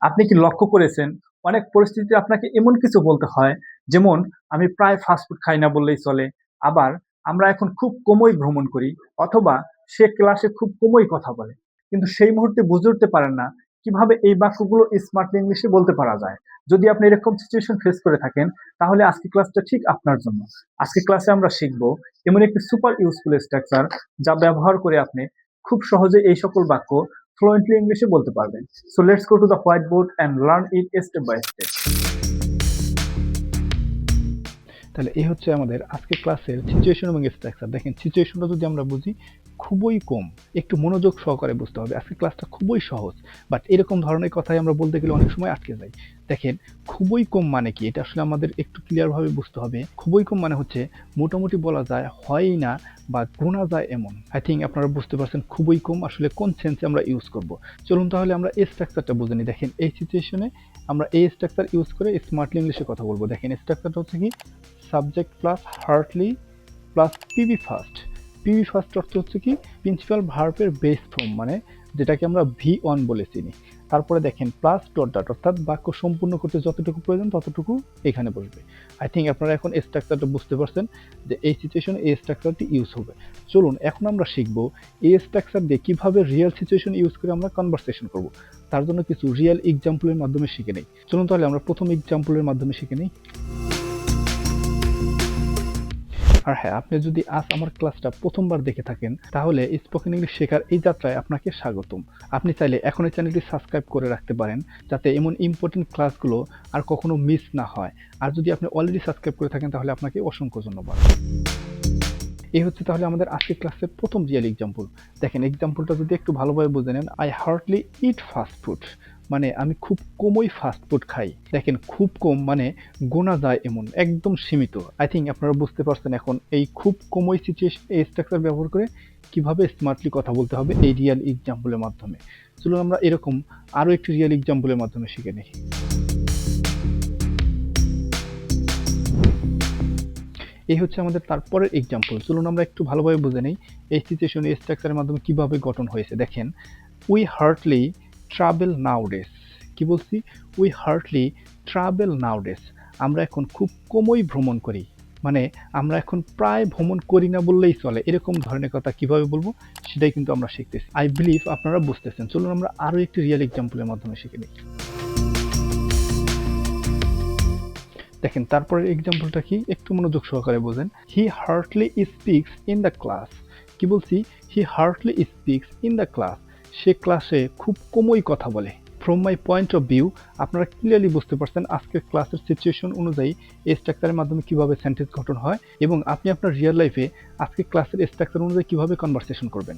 আপনি কি লক্ষ্য করেছেন? অনেক পরিস্থিতিতে আপনাকে এমন কিছু বলতে হয়, যেমন, আমি প্রায় ফাস্টফুড খাই না বললেই চলে। আবার, আমরা এখন খুব কমই ভ্রমণ করি। অথবা, সে ক্লাসে খুব কমই কথা বলে। কিন্তু সেই মুহূর্তে বুঝে উঠতে পারেন না, কীভাবে এই বাক্যগুলো স্মার্ট ইংলিশে বলতে পারা যায়। যদি আপনি এরকম সিচুয়েশন ফেস করে থাকেন, তাহলে আজকে ক্লাসটা ঠিক আপনার জন্য। আজকে ক্লাসে আমরা শিখব এমন একটি সুপার ইউজফুল স্ট্রাকচার যা ব্যবহার করে আপনি খুব সহজে এই সকল বাক্য ফ্লুয়েন্টলি ইংলিশে বলতে পারবেন। So let's go to the white board and learn it step by step তাহলে এই হচ্ছে আমাদের আজকে ক্লাসের সিচুয়েশন এবং স্ট্রাকচার দেখেন সিচুয়েশনটা যদি আমরা বুঝি খুবই কম। একটু মনোযোগ সহকারে বুঝতে হবে। আজকে ক্লাসটা খুবই সহজ। বাট এরকম ধরনের কথাই আমরা বলতে গেলে অনেক সময় আটকে যাই। দেখেন, খুবই কম মানে কি? এটা আসলে আমাদের একটু ক্লিয়ারভাবে বুঝতে হবে। খুবই কম মানে হচ্ছে মোটামুটি বলা যায় হয়ই না বা গোনা যায় এমন। আই থিঙ্ক আপনারা বুঝতে পারছেন খুবই কম আসলে কোন সেন্সে আমরা ইউজ করব। চলুন তাহলে আমরা এই স্ট্রাকচারটা বুঝে নিই। দেখেন, এই সিচুয়েশনে আমরা এই স্ট্রাকচার ইউজ করে স্মার্টলি ইংলিশে কথা বলব। দেখেন স্ট্রাকচারটা হচ্ছে কি? Subject plus hardly plus PB first PB first অর্থ হচ্ছে কি প্রিন্সিপাল ভার্বের বেস ফর্ম মানে যেটাকে আমরা ভি ওয়ান বলে চিনি। তারপরে দেখেন প্লাস ডট ডট অর্থাৎ বাক্য সম্পূর্ণ করতে যতটুকু প্রয়োজন, ততটুকু এখানে বসবে। আই থিঙ্ক আপনারা এখন এই স্ট্রাকচারটা বুঝতে পারছেন যে এই সিচুয়েশনে এই স্ট্রাকচারটি ইউজ হবে। চলুন, এখন আমরা শিখব এই স্ট্রাকচার দিয়ে কীভাবে রিয়েল সিচুয়েশন ইউজ করে আমরা কনভারসেশন করব। তার জন্য কিছু রিয়েল এক্সাম্পলের মাধ্যমে শিখে নেই। চলুন তাহলে আমরা প্রথম এক্সাম্পলের মাধ্যমে শিখে নিই। আর হ্যাঁ আপনি যদি আজ আমার ক্লাসটা প্রথমবার দেখে থাকেন, তাহলে স্পোকেন ইংলিশ শেখার এই যাত্রায় আপনাকে স্বাগতম। আপনি চাইলে এখন এই চ্যানেলটি সাবস্ক্রাইব করে রাখতে পারেন, যাতে এমন ইম্পর্টেন্ট ক্লাসগুলো আর কখনো মিস না হয়। আর যদি আপনি অলরেডি সাবস্ক্রাইব করে থাকেন, তাহলে আপনাকে অসংখ্য ধন্যবাদ। এই হচ্ছে তাহলে আমাদের আজকের ক্লাসের প্রথম রিয়েল এক্সাম্পল দেখেন এক্সাম্পলটা যদি একটু ভালোভাবে বুঝে নেন I hardly eat fast food মানে আমি খুব কমই ফাস্ট ফুড খাই। দেখেন, খুব কম মানে গোনা যায় এমন, একদম সীমিত। আই থিঙ্ক আপনারা বুঝতে পারছেন এখন এই খুব কমই সিচুয়েশন এই স্ট্রাকচার ব্যবহার করে কীভাবে স্মার্টলি কথা বলতে হবে এই রিয়েল এক্সাম্পলের মাধ্যমে। চলুন আমরা এরকম আরও একটি রিয়েল এক্সাম্পলের মাধ্যমে শিখে নিই। এই হচ্ছে আমাদের তারপরের এক্সাম্পল চলুন আমরা একটু ভালোভাবে বুঝে নিই এই সিচুয়েশন এই স্ট্রাকচারের মাধ্যমে কীভাবে গঠন হয়েছে। দেখেন উই হার্টলি ট্রাভেল নাওডেস কি বলছি? উই হার্টলি ট্রাভেল নাওডেস আমরা এখন খুব কমই ভ্রমণ করি। মানে আমরা এখন প্রায় ভ্রমণ করি না বললেই চলে। এরকম ধরনের কথা কীভাবে বলব? সেটাই কিন্তু আমরা শিখতেছি। আই বিলিভ আপনারা বুঝতেছেন। চলুন আমরা আরও একটি রিয়েল এক্সাম্পলের মাধ্যমে শিখে নিই। দেখেন, তারপরের এক্সাম্পলটা কি? একটু মনোযোগ সহকারে বোঝেন। He hardly speaks in the class কি বলছি? He hardly speaks in the class সে ক্লাসে খুব কমই কথা বলে। From my point of view আপনারা ক্লিয়ারলি বুঝতে পারছেন আজকের ক্লাসের সিচুয়েশন অনুযায়ী এই স্ট্রাকচারের মাধ্যমে কীভাবে সেন্টেন্স গঠন হয় এবং আপনি আপনার রিয়েল লাইফে আজকে ক্লাসের স্ট্রাকচার অনুযায়ী কীভাবে কনভারসেশন করবেন।